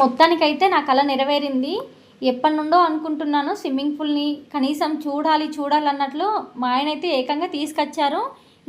మొత్తానికైతే నా కళ నెరవేరింది. ఎప్పటి నుండో అనుకుంటున్నాను స్విమ్మింగ్ పూల్ని కనీసం చూడాలి చూడాలి అన్నట్లు మా ఆయన అయితే ఏకంగా తీసుకొచ్చారు.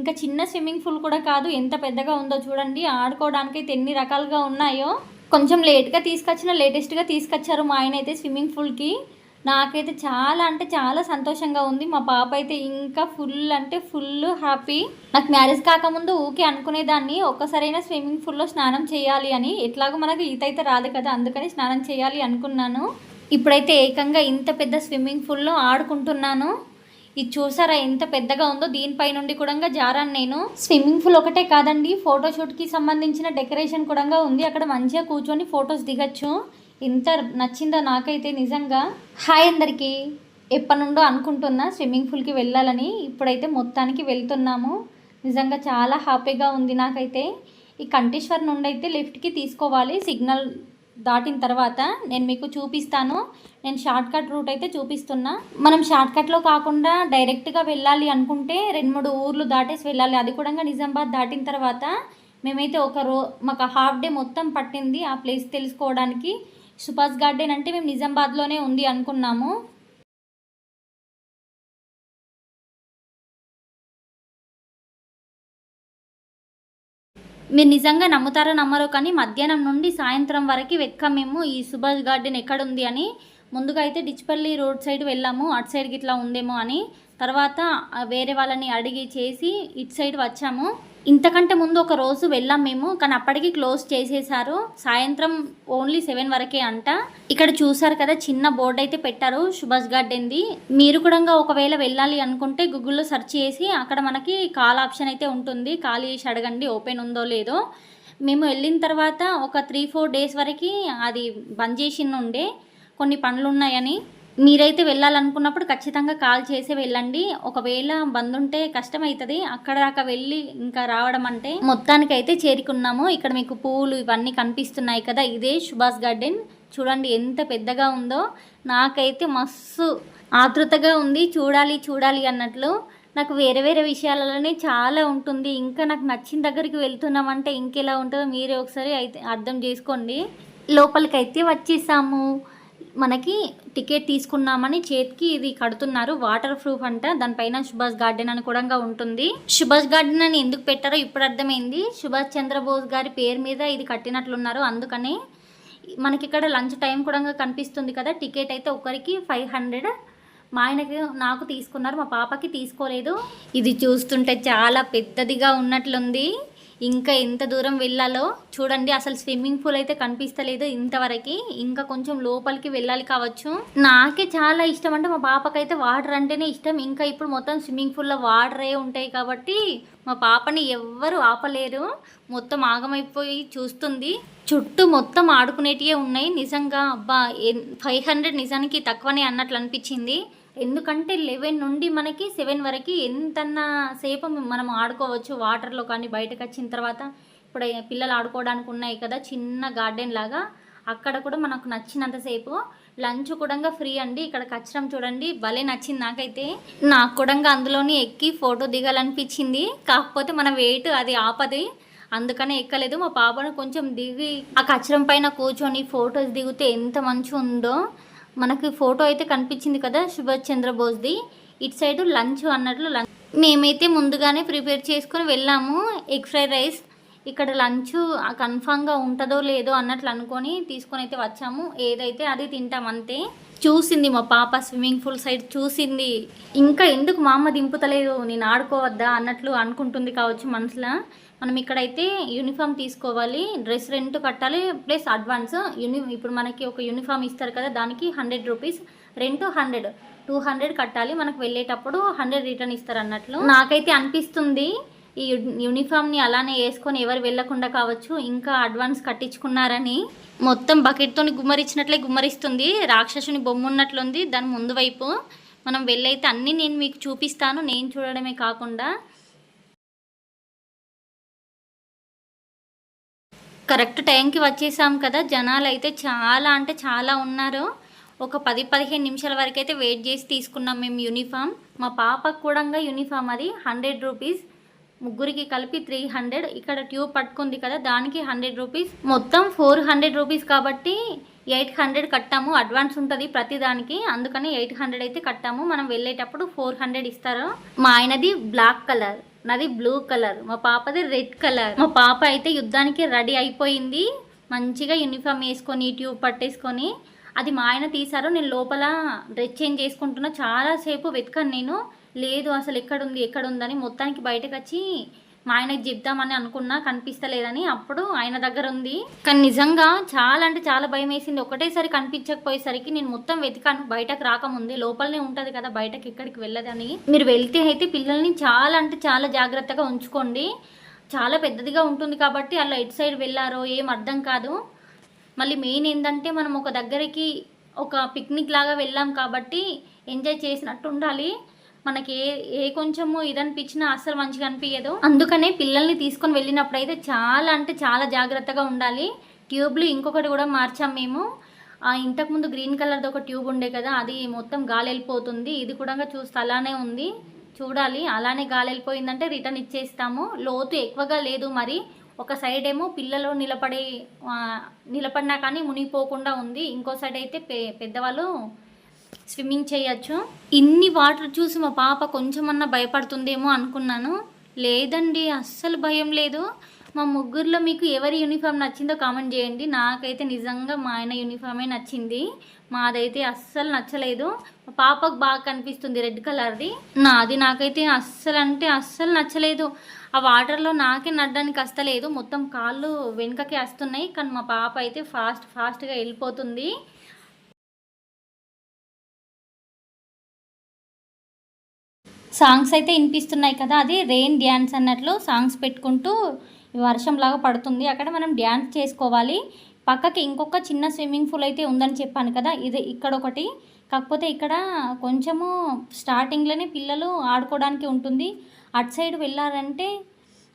ఇంకా చిన్న స్విమ్మింగ్ పూల్ కూడా కాదు ఎంత పెద్దగా ఉందో చూడండి. ఆడుకోవడానికి అయితే ఎన్ని రకాలుగా ఉన్నాయో. కొంచెం లేట్గా తీసుకొచ్చిన లేటెస్ట్గా తీసుకొచ్చారు మా ఆయన అయితే స్విమ్మింగ్ పూల్కి. నాకైతే చాలా అంటే చాలా సంతోషంగా ఉంది. మా పాప అయితే ఇంకా ఫుల్ అంటే ఫుల్ హ్యాపీ నాకు మ్యారేజ్ కాకముందు ఊకే అనుకునేదాన్ని ఒక్కసారైనా స్విమ్మింగ్ పూల్లో స్నానం చేయాలి అని. ఎట్లాగో మనకు ఈత అయితే రాదు కదా అందుకని స్నానం చేయాలి అనుకున్నాను. ఇప్పుడైతే ఏకంగా ఇంత పెద్ద స్విమ్మింగ్ పూల్లో ఆడుకుంటున్నాను. ఇది చూసారా ఎంత పెద్దగా ఉందో? దీనిపై నుండి కూడా జారాను నేను. స్విమ్మింగ్ పూల్ ఒకటే కాదండి ఫోటోషూట్కి సంబంధించిన డెకరేషన్ కూడా ఉంది. అక్కడ మంచిగా కూర్చొని ఫొటోస్ దిగచ్చు. ఇంత నచ్చిందో నాకైతే నిజంగా? హాయ్ అందరికీ. ఎప్పటి నుండో అనుకుంటున్నా స్విమ్మింగ్ పూల్కి వెళ్ళాలని ఇప్పుడైతే మొత్తానికి వెళ్తున్నాము. నిజంగా చాలా హ్యాపీగా ఉంది నాకైతే. ఈ కంటేశ్వర్ నుండి అయితే లిఫ్ట్కి తీసుకోవాలి. సిగ్నల్ దాటిన తర్వాత నేను మీకు చూపిస్తాను. నేను షార్ట్కట్ రూట్ అయితే చూపిస్తున్నా. మనం షార్ట్కట్లో కాకుండా డైరెక్ట్గా వెళ్ళాలి అనుకుంటే రెండు మూడు ఊర్లు దాటేసి వెళ్ళాలి. అది కూడా నిజామాబాద్ దాటిన తర్వాత మేమైతే ఒక రో మాకు హాఫ్ డే మొత్తం పట్టింది ఆ ప్లేస్ తెలుసుకోవడానికి. సుభాష్ గార్డెన్ అంటే మేము నిజామాబాద్లోనే ఉంది అనుకున్నాము. మీరు నిజంగా నమ్ముతారో నమ్మరో కానీ మధ్యాహ్నం నుండి సాయంత్రం వరకు వెక్కాం మేము ఈ సుభాష్ గార్డెన్ ఎక్కడుంది అని. ముందుగా అయితే డిచ్పల్లి రోడ్ సైడ్ వెళ్ళాము అటు సైడ్కి ఇట్లా ఉందేమో అని. తర్వాత వేరే వాళ్ళని అడిగి చేసి ఇటు సైడ్ వచ్చాము. ఇంతకంటే ముందు ఒక రోజు వెళ్ళాం మేము కానీ అప్పటికి క్లోజ్ చేసేసారు. సాయంత్రం ఓన్లీ సెవెన్ వరకే అంట. ఇక్కడ చూసారు కదా చిన్న బోర్డు అయితే పెట్టారు సుభాష్ గార్డెన్ది. మీరు కూడా ఒకవేళ వెళ్ళాలి అనుకుంటే గూగుల్లో సెర్చ్ చేసి అక్కడ మనకి కాల్ ఆప్షన్ అయితే ఉంటుంది. కాల్ చేసి అడగండి ఓపెన్ ఉందో లేదో. మేము వెళ్ళిన తర్వాత ఒక త్రీ ఫోర్ డేస్ వరకు అది బంద్ చేసి ఉండే కొన్ని పనులు ఉన్నాయని మీరైతే వెళ్ళాలనుకున్నప్పుడు ఖచ్చితంగా కాల్ చేసి వెళ్ళండి. ఒకవేళ బంద్ ఉంటే కష్టం అవుతుంది అక్కడ దాకా వెళ్ళి ఇంకా రావడం అంటే మొత్తానికి అయితే చేరుకున్నాము. ఇక్కడ మీకు పూలు ఇవన్నీ కనిపిస్తున్నాయి కదా ఇదే సుభాష్ గార్డెన్. చూడండి ఎంత పెద్దగా ఉందో. నాకైతే మస్తు ఆతృతగా ఉంది. చూడాలి చూడాలి అన్నట్లు. నాకు వేరే వేరే విషయాలలోనే చాలా ఉంటుంది. ఇంకా నాకు నచ్చిన దగ్గరికి వెళ్తున్నామంటే ఇంకెలా ఉంటుందో మీరే ఒకసారి అయితే అర్థం చేసుకోండి. లోపలికైతే వచ్చేసాము. మనకి టికెట్ తీసుకున్నామని చేతికి ఇది కడుతున్నారు. వాటర్ ప్రూఫ్ అంట. దానిపైన సుభాష్ గార్డెన్ అని కూడా ఉంటుంది. సుభాష్ గార్డెన్ అని ఎందుకు పెట్టారో ఇప్పుడు అర్థమైంది. సుభాష్ చంద్రబోస్ గారి పేరు మీద ఇది కట్టినట్లున్నారు. అందుకనే మనకి ఇక్కడ లంచ్ టైం కూడా కనిపిస్తుంది కదా. టికెట్ అయితే ఒకరికి ఫైవ్ హండ్రెడ్. మా ఆయనకి నాకు తీసుకున్నారు. మా పాపకి తీసుకోలేదు. ఇది చూస్తుంటే చాలా పెద్దదిగా ఉన్నట్లుంది. ఇంకా ఎంత దూరం వెళ్ళాలో చూడండి. అసలు స్విమ్మింగ్ పూల్ అయితే కనిపిస్తలేదు ఇంతవరకు. ఇంకా కొంచెం లోపలికి వెళ్ళాలి కావచ్చు. నాకే చాలా ఇష్టం. అంటే మా పాపకైతే వాటర్ అంటేనే ఇష్టం. ఇంకా ఇప్పుడు మొత్తం స్విమ్మింగ్ పూల్లో వాటరే ఉంటాయి కాబట్టి మా పాపని ఎవ్వరు ఆపలేరు. మొత్తం ఆగమైపోయి చూస్తుంది. చుట్టూ మొత్తం ఆడుకునేటివే ఉన్నాయి. నిజంగా అబ్బా ఫైవ్ హండ్రెడ్ నిజానికి తక్కువనే అన్నట్లు అనిపించింది. ఎందుకంటే లెవెన్ నుండి మనకి సెవెన్ వరకు ఎంతన్నా సేపు మనం ఆడుకోవచ్చు వాటర్లో కానీ బయటకు వచ్చిన తర్వాత ఇప్పుడు పిల్లలు ఆడుకోవడానికి ఉన్నాయి కదా చిన్న గార్డెన్ లాగా అక్కడ కూడా మనకు నచ్చినంతసేపు లంచ్ కూడా ఫ్రీ అండి. ఇక్కడ కచ్చరం చూడండి భలే నచ్చింది నాకైతే. నాకు కూడా అందులోని ఎక్కి ఫోటో దిగాలనిపించింది. కాకపోతే మన వెయిట్ అది ఆపది. అందుకనే ఎక్కలేదు. మా పాపను కొంచెం దిగి ఆ కచ్చరం పైన కూర్చొని ఫొటోస్ దిగితే ఎంత మంచిగా ఉందో మనకి ఫోటో అయితే కనిపించింది కదా సుభాష్ చంద్రబోస్ది ఇటు సైడ్ లంచ్ అన్నట్లు లంచ్. మేమైతే ముందుగానే ప్రిపేర్ చేసుకొని వెళ్ళాము. Egg fried rice. ఇక్కడ లంచ్ కన్ఫామ్గా ఉంటుందో లేదో అన్నట్లు అనుకొని తీసుకొని అయితే వచ్చాము. ఏదైతే అది తింటాం అంతే. చూసింది మా పాప స్విమ్మింగ్ పూల్ సైడ్ చూసింది. ఇంకా ఎందుకు మా అమ్మ దింపుతలేదు? నేను ఆడుకోవద్దా అన్నట్లు అనుకుంటుంది కావచ్చు మనసులో. మనం ఇక్కడైతే యూనిఫామ్ తీసుకోవాలి డ్రెస్ రెంట్ కట్టాలి ప్లస్ అడ్వాన్స్ యూని ఇప్పుడు మనకి ఒక యూనిఫామ్ ఇస్తారు కదా దానికి hundred rupees rent hundred. Two hundred కట్టాలి మనకు వెళ్ళేటప్పుడు హండ్రెడ్ రిటర్న్ ఇస్తారు అన్నట్లు. నాకైతే అనిపిస్తుంది ఈ యూనిఫామ్ని అలానే వేసుకొని ఎవరు వెళ్ళకుండా కావచ్చు ఇంకా అడ్వాన్స్ కట్టించుకున్నారని మొత్తం బకెట్తోని గుమ్మరిచ్చినట్లే గుమ్మరిస్తుంది. రాక్షసుని బొమ్మ ఉన్నట్లుంది. దాని ముందు వైపు మనం వెళ్ళైతే అన్నీ నేను మీకు చూపిస్తాను. నేను చూడడమే కాకుండా. కరెక్ట్ టైంకి వచ్చేసాం కదా. జనాలు అయితే చాలా అంటే చాలా ఉన్నారు. ఒక పది పదిహేను నిమిషాల వరకు అయితే వెయిట్ చేసి తీసుకున్నాం మేము యూనిఫామ్ మా పాపకు కూడా యూనిఫామ్ అది హండ్రెడ్ రూపీస్ ముగ్గురికి కలిపి త్రీ హండ్రెడ్ ఇక్కడ ట్యూబ్ పట్టుకుంది కదా దానికి హండ్రెడ్ రూపీస్ మొత్తం ఫోర్ హండ్రెడ్ రూపీస్ కాబట్టి ఎయిట్ హండ్రెడ్ కట్టాము. అడ్వాన్స్ ఉంటుంది ప్రతి దానికి. అందుకని ఎయిట్ హండ్రెడ్ అయితే కట్టాము. మనం వెళ్ళేటప్పుడు ఫోర్ హండ్రెడ్ ఇస్తారు? మా ఆయనది బ్లాక్ కలర్ నాది బ్లూ కలర్ మా పాపది రెడ్ కలర్ మా పాప అయితే యుద్ధానికి రెడీ అయిపోయింది. మంచిగా యూనిఫామ్ వేసుకొని ట్యూబ్ పట్టేసుకొని. అది మా ఆయన తీశారు. నేను లోపల డ్రెస్ చేంజ్ చేసుకుంటున్నా. చాలాసేపు వెతకాను నేను. లేదు అసలు ఎక్కడుంది ఎక్కడుందని మొత్తానికి బయటకు వచ్చి మా ఆయనకి చెప్దామని అనుకున్నా కనిపిస్తలేదని అప్పుడు ఆయన దగ్గర ఉంది. కానీ నిజంగా చాలా అంటే చాలా భయం వేసింది. ఒకటేసారి కనిపించకపోయేసరికి నేను మొత్తం వెతికాను. బయటకు రాకముందే లోపలనే ఉంటుంది కదా బయటకు ఎక్కడికి వెళ్ళదని. మీరు వెళ్తే అయితే పిల్లల్ని చాలా అంటే చాలా జాగ్రత్తగా ఉంచుకోండి. చాలా పెద్దదిగా ఉంటుంది కాబట్టి అలా ఎటు సైడ్ వెళ్ళారో ఏం అర్థం కాదు. మళ్ళీ మెయిన్ ఏంటంటే మనం ఒక దగ్గరికి ఒక పిక్నిక్ లాగా వెళ్ళాం కాబట్టి ఎంజాయ్ చేసినట్టు ఉండాలి. మనకి ఏ ఏ కొంచెము ఇదనిపించినా అస్సలు మంచిగా అనిపించదు అందుకనే పిల్లల్ని తీసుకొని వెళ్ళినప్పుడు అయితే చాలా అంటే చాలా జాగ్రత్తగా ఉండాలి. ట్యూబ్లు ఇంకొకటి కూడా మార్చాం మేము. ఇంతకుముందు గ్రీన్ కలర్ది ఒక ట్యూబ్ ఉండే కదా అది మొత్తం గాలి వెళ్ళిపోతుంది. ఇది కూడా చూస్తే అలానే ఉంది. చూడాలి అలానే గాలి వెళ్ళిపోయిందంటే రిటర్న్ ఇచ్చేస్తాము. లోతు ఎక్కువగా లేదు మరి. ఒక సైడ్ ఏమో పిల్లలు నిలబడే నిలబడినా కానీ మునిగిపోకుండా ఉంది. ఇంకో సైడ్ అయితే పె పెద్దవాళ్ళు స్విమ్మింగ్ చేయొచ్చు. ఇన్ని వాటర్ చూసి మా పాప కొంచెమన్నా భయపడుతుందేమో అనుకున్నాను. లేదండి అస్సలు భయం లేదు. మా ముగ్గురులో మీకు ఎవరి యూనిఫామ్ నచ్చిందో కామెంట్ చేయండి. నాకైతే నిజంగా మా ఆయన యూనిఫామే నచ్చింది. మాదైతే అస్సలు నచ్చలేదు. మా పాపకు బాగా కనిపిస్తుంది రెడ్ కలర్ది. నాది నాకైతే అస్సలు అంటే అస్సలు నచ్చలేదు. ఆ వాటర్లో నాకే నడ్డానికి అస్తలేదు. మొత్తం కాళ్ళు వెనుకకే వస్తున్నాయి కానీ మా పాప అయితే ఫాస్ట్ ఫాస్ట్గా వెళ్ళిపోతుంది. సాంగ్స్ అయితే వినిపిస్తున్నాయి కదా. అది రెయిన్ డ్యాన్స్ అన్నట్లు సాంగ్స్ పెట్టుకుంటూ వర్షంలాగా పడుతుంది. అక్కడ మనం డ్యాన్స్ చేసుకోవాలి. పక్కకి ఇంకొక చిన్న స్విమ్మింగ్ పూల్ అయితే ఉందని చెప్పాను కదా. ఇది ఇక్కడ ఒకటి. కాకపోతే ఇక్కడ కొంచెము స్టార్టింగ్లోనే పిల్లలు ఆడుకోవడానికి ఉంటుంది. అటు సైడ్ వెళ్ళారంటే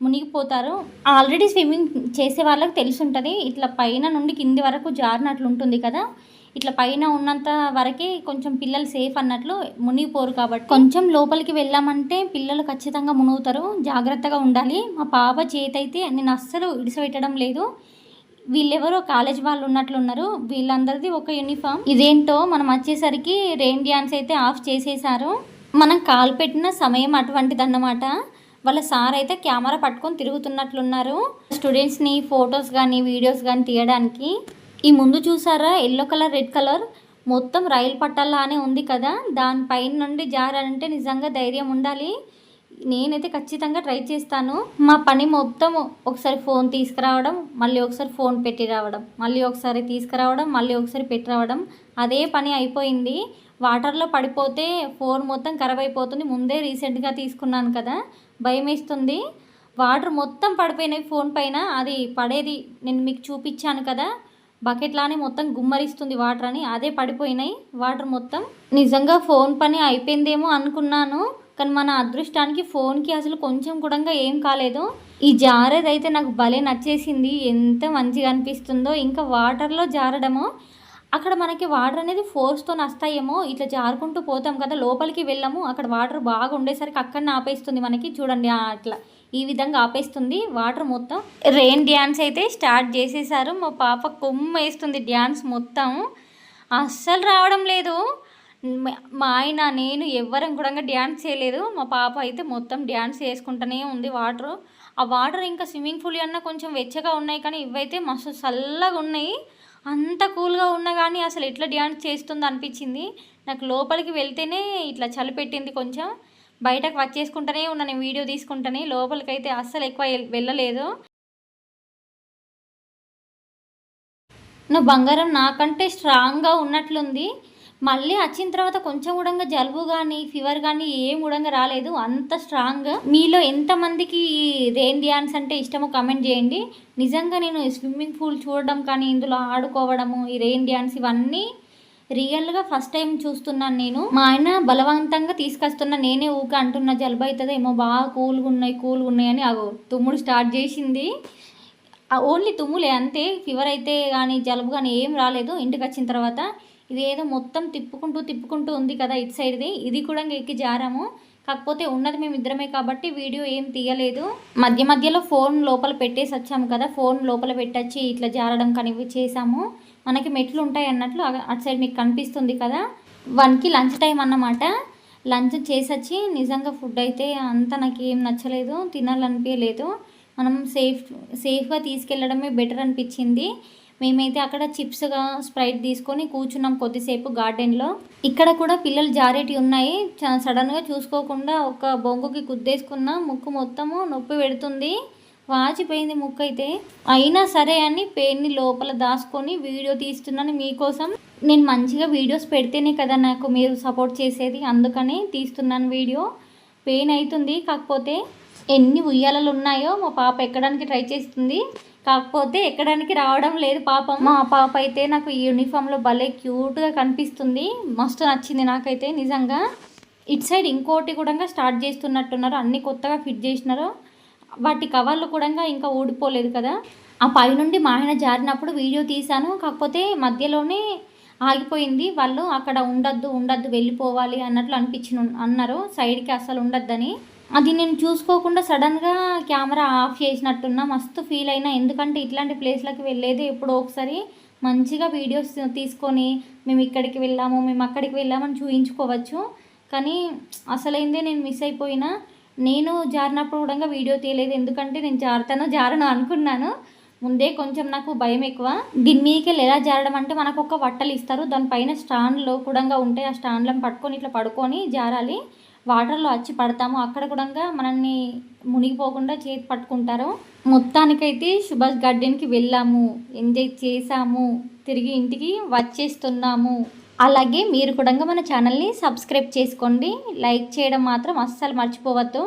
మునిగిపోతారు. ఆల్రెడీ స్విమ్మింగ్ చేసే వాళ్ళకి తెలిసి ఉంటుంది. ఇట్లా పైన నుండి కింది వరకు జారినట్లు ఉంటుంది కదా. ఇట్లా పైన ఉన్నంత వరకే కొంచెం పిల్లలు సేఫ్ అన్నట్లు మునిగిపోరు కాబట్టి కొంచెం లోపలికి వెళ్ళామంటే పిల్లలు ఖచ్చితంగా మునుగుతారు. జాగ్రత్తగా ఉండాలి. మా పాప చేతైతే అయితే నేను అస్సలు ఇడిసిపెట్టడం లేదు. వీళ్ళెవరో కాలేజ్ వాళ్ళు ఉన్నట్లున్నారు వీళ్ళందరిది ఒక యూనిఫామ్ ఇదేంటో మనం వచ్చేసరికి రెయిన్ డ్యాన్స్ అయితే ఆఫ్ చేసేసారు మనం కాల్ పెట్టిన సమయం అటువంటిదన్నమాట. వాళ్ళ సార్ అయితే కెమెరా పట్టుకొని తిరుగుతున్నట్లున్నారు. స్టూడెంట్స్ని ఫొటోస్ కానీ వీడియోస్ కానీ తీయడానికి. ఈ ముందు చూసారా? Yellow colour red colour. మొత్తం రైలు పట్టాలానే ఉంది కదా? దానిపైన నుండి జారాలంటే నిజంగా ధైర్యం ఉండాలి. నేనైతే ఖచ్చితంగా ట్రై చేస్తాను. మా పని మొత్తం ఒకసారి ఫోన్ తీసుకురావడం మళ్ళీ ఒకసారి ఫోన్ పెట్టి రావడం మళ్ళీ ఒకసారి తీసుకురావడం మళ్ళీ ఒకసారి పెట్టి రావడం. అదే పని అయిపోయింది. వాటర్లో పడిపోతే ఫోన్ మొత్తం ఖరాబ్ అయిపోతుంది. ముందే రీసెంట్గా తీసుకున్నాను కదా? భయం వేస్తుంది వాటర్ మొత్తం పడిపోయినాయి ఫోన్ పైన. అది పడేది నేను మీకు చూపించాను కదా? బకెట్లానే మొత్తం గుమ్మరిస్తుంది వాటర్ అని. అదే పడిపోయినాయి. వాటర్ మొత్తం నిజంగా ఫోన్ పని అయిపోయిందేమో అనుకున్నాను. కానీ మన అదృష్టానికి ఫోన్కి అసలు కొంచెం కూడా ఏం కాలేదు. ఈ జారేది అయితే నాకు భలే నచ్చేసింది. ఎంత మంచిగా అనిపిస్తుందో. ఇంకా వాటర్లో జారడము. అక్కడ మనకి వాటర్ అనేది ఫోర్స్తో నస్తాయేమో. ఇట్లా జారుకుంటూ పోతాం కదా. లోపలికి వెళ్ళాము. అక్కడ వాటర్ బాగా ఉండేసరికి అక్కడనే ఆపేస్తుంది మనకి. చూడండి అట్లా. ఈ విధంగా ఆపేస్తుంది. వాటర్ మొత్తం రెయిన్ డ్యాన్స్ అయితే స్టార్ట్ చేసేసారు. మా పాప కొమ్మ వేస్తుంది డ్యాన్స్ మొత్తం. అస్సలు రావడం లేదు. మా ఆయన నేను ఎవ్వరం కూడా డ్యాన్స్ చేయలేదు. మా పాప అయితే మొత్తం డ్యాన్స్ చేసుకుంటూనే ఉంది వాటర్ ఆ వాటర్ ఇంకా స్విమ్మింగ్ పూల్ అన్నా కొంచెం వెచ్చగా ఉన్నాయి కానీ ఇవైతే మస్తు చల్లగా ఉన్నాయి. అంత కూల్గా ఉన్నా కానీ అసలు ఎట్లా డ్యాన్స్ చేస్తుందో అనిపించింది. నాకు లోపలికి వెళ్తేనే ఇట్లా చలి పెట్టింది కొంచెం. బయటకు వచ్చేసుకుంటూనే ఉన్నా నేను వీడియో తీసుకుంటానే లోపలికి అయితే అస్సలు ఎక్కువ వెళ్ళలేదు. నా బంగారం నాకంటే స్ట్రాంగ్గా ఉన్నట్లుంది. మళ్ళీ వచ్చిన తర్వాత కొంచెం కూడా జలుబు కానీ ఫీవర్ కానీ ఏం కూడా రాలేదు. అంత స్ట్రాంగ్ మీలో ఎంతమందికి ఈ రెయిన్ డ్యాన్స్ అంటే ఇష్టమో కమెంట్ చేయండి. నిజంగా నేను స్విమ్మింగ్ పూల్ చూడడం కానీ ఇందులో ఆడుకోవడము ఈ రెయిన్ డ్యాన్స్ ఇవన్నీ రియల్గా ఫస్ట్ టైం చూస్తున్నాను నేను. మా ఆయన బలవంతంగా తీసుకొస్తున్న నేనే ఊక అంటున్న జలుబు అవుతుందో ఏమో బాగా కూల్గా ఉన్నాయి కూల్గా ఉన్నాయి అని అగో తుమ్ముడు స్టార్ట్ చేసింది. ఓన్లీ తుమ్ములే అంతే. ఫీవర్ అయితే కానీ జలుబు కానీ ఏం రాలేదు. ఇంటికి వచ్చిన తర్వాత ఇదేదో మొత్తం తిప్పుకుంటూ తిప్పుకుంటూ ఉంది కదా ఇటు సైడ్ది. ఇది కూడా ఎక్కి జారాము. కాకపోతే ఉన్నది మేము ఇద్దరమే కాబట్టి వీడియో ఏం తీయలేదు. మధ్య మధ్యలో ఫోన్ లోపల పెట్టేసి వచ్చాము కదా ఫోన్ లోపల పెట్టచ్చి ఇట్లా జారడం కానీ చేసాము. మనకి మెట్లు ఉంటాయి అన్నట్లు అగ- అటు సైడ్ మీకు కనిపిస్తుంది కదా. వన్కి లంచ్ టైం అన్నమాట. లంచ్ చేసొచ్చి నిజంగా ఫుడ్ అయితే అంత నాకు ఏం నచ్చలేదు తినాలనిపించలేదు మనం సేఫ్ సేఫ్గా తీసుకెళ్ళడమే బెటర్ అనిపించింది. మేమైతే అక్కడ చిప్స్గా స్ప్రైట్ తీసుకొని కూర్చున్నాం కొద్దిసేపు గార్డెన్లో. ఇక్కడ కూడా పిల్లలు జారేటి ఉన్నాయి. సడన్గా చూసుకోకుండా ఒక బొంగుకి గుద్దేసుకున్న ముక్కు మొత్తము నొప్పి పెడుతుంది. వాచిపోయింది ముక్క అయితే అయినా సరే అని పెయిన్ని లోపల దాచుకొని వీడియో తీస్తున్నాను మీకోసం. నేను మంచిగా వీడియోస్ పెడితేనే కదా నాకు మీరు సపోర్ట్ చేసేది. అందుకని తీస్తున్నాను వీడియో. పెయిన్ అవుతుంది కాకపోతే ఎన్ని ఉయ్యాలలు ఉన్నాయో మా పాప ఎక్కడానికి ట్రై చేస్తుంది. కాకపోతే ఎక్కడానికి రావడం లేదు పాపం. మా పాప అయితే నాకు యూనిఫామ్లో భలే క్యూట్గా కనిపిస్తుంది. మస్తు నచ్చింది నాకైతే నిజంగా. ఇట్ సైడ్ ఇంకోటి కూడా స్టార్ట్ చేస్తున్నట్టున్నారు. అన్ని కొత్తగా ఫిట్ చేసినారు. వాటి కవర్లు కూడా ఇంకా ఊడిపోలేదు కదా. ఆ పైనుండి మా ఆయన జారినప్పుడు వీడియో తీశాను. కాకపోతే మధ్యలోనే ఆగిపోయింది. వాళ్ళు అక్కడ ఉండద్దు ఉండద్దు వెళ్ళిపోవాలి అన్నట్లు అనిపించిన అన్నారు. సైడ్కి అసలు ఉండద్దని. అది నేను చూసుకోకుండా సడన్గా కెమెరా ఆఫ్ చేసినట్టున్నా. మస్తు ఫీల్ అయినా. ఎందుకంటే ఇట్లాంటి ప్లేస్లకి వెళ్ళేది ఎప్పుడో ఒకసారి. మంచిగా వీడియోస్ తీసుకొని మేము ఇక్కడికి వెళ్ళాము మేము అక్కడికి వెళ్ళామని చూపించుకోవచ్చు కానీ అసలైందే నేను మిస్ అయిపోయినా. నేను జారినప్పుడు కూడా వీడియో తీయలేదు. ఎందుకంటే నేను జారుతాను జారను అనుకున్నాను. ముందే కొంచెం నాకు భయం ఎక్కువ. దీని మీదకి ఎలా జారడం అంటే మనకు ఒక వట్టలు ఇస్తారు. దానిపైన స్టాండ్లో కూడా ఉంటాయి. ఆ స్టాండ్లను పట్టుకొని ఇట్లా పడుకొని జారాలి. వాటర్లో వచ్చి పడతాము. అక్కడ కూడా మనల్ని మునిగిపోకుండా చేతి పట్టుకుంటారు. మొత్తానికైతే సుభాష్ గార్డెన్కి వెళ్ళాము. ఎంజాయ్ చేసాము తిరిగి ఇంటికి వచ్చేస్తున్నాము. అలాగే మీరు కూడా మన ఛానల్ని సబ్స్క్రైబ్ చేసుకోండి. లైక్ చేయడం మాత్రం అస్సలు మర్చిపోవద్దు.